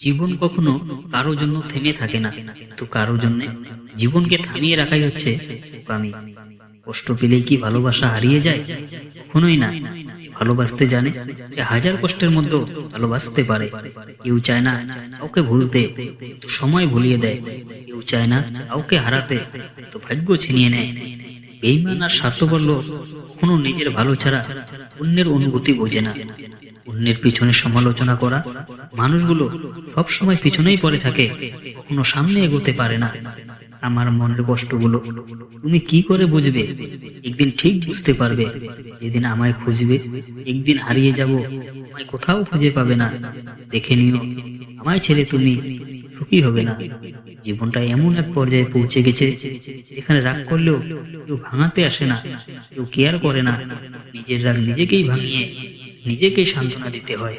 জীবন কখনো কারও জন্য থেমে থাকে না। তো কারও জন্য জীবনকে থামিয়ে রাখাই হচ্ছে কষ্ট পেলেই কি ভালোবাসা হারিয়ে যায়? কখনোই না। ভালোবাসতে জানে হাজার কষ্টের মধ্যেও ভালোবাসতে পারে। কেউ চায় না কাউকে ভুলতে সময় ভুলিয়ে দেয়। কেউ চায় না কাউকে হারাতে তো ভাগ্য ছিনিয়ে নেয়। বেইমান আর স্বার্থপর কখনো নিজের ভালো ছাড়া অন্যের অনুভূতি বোঝে না। অন্যের পিছনে সমালোচনা করা, মানুষগুলো সব সময় পিছনেই পড়ে থাকে, কখনো সামনে এগোতে পারে না। আমার মনের কষ্টগুলো। তুমি কি করে বুঝবে? একদিন ঠিক বুঝতে পারবে। যেদিন আমায় খুঁজবে, একদিন হারিয়ে যাব। আমায় কোথাও খুঁজে পাবে না। দেখে নিও, আমায় ছেড়ে তুমি সুখী হবে না। জীবনটা এমন এক পর্যায়ে পৌঁছে গেছে, যেখানে রাগ করলেও কেউ ভাঙাতে আসে না, কেউ কেয়ার করে না। নিজের রাগ নিজেকেই ভাঙিয়ে নিজেকেই সান্ত্বনা দিতে হয়।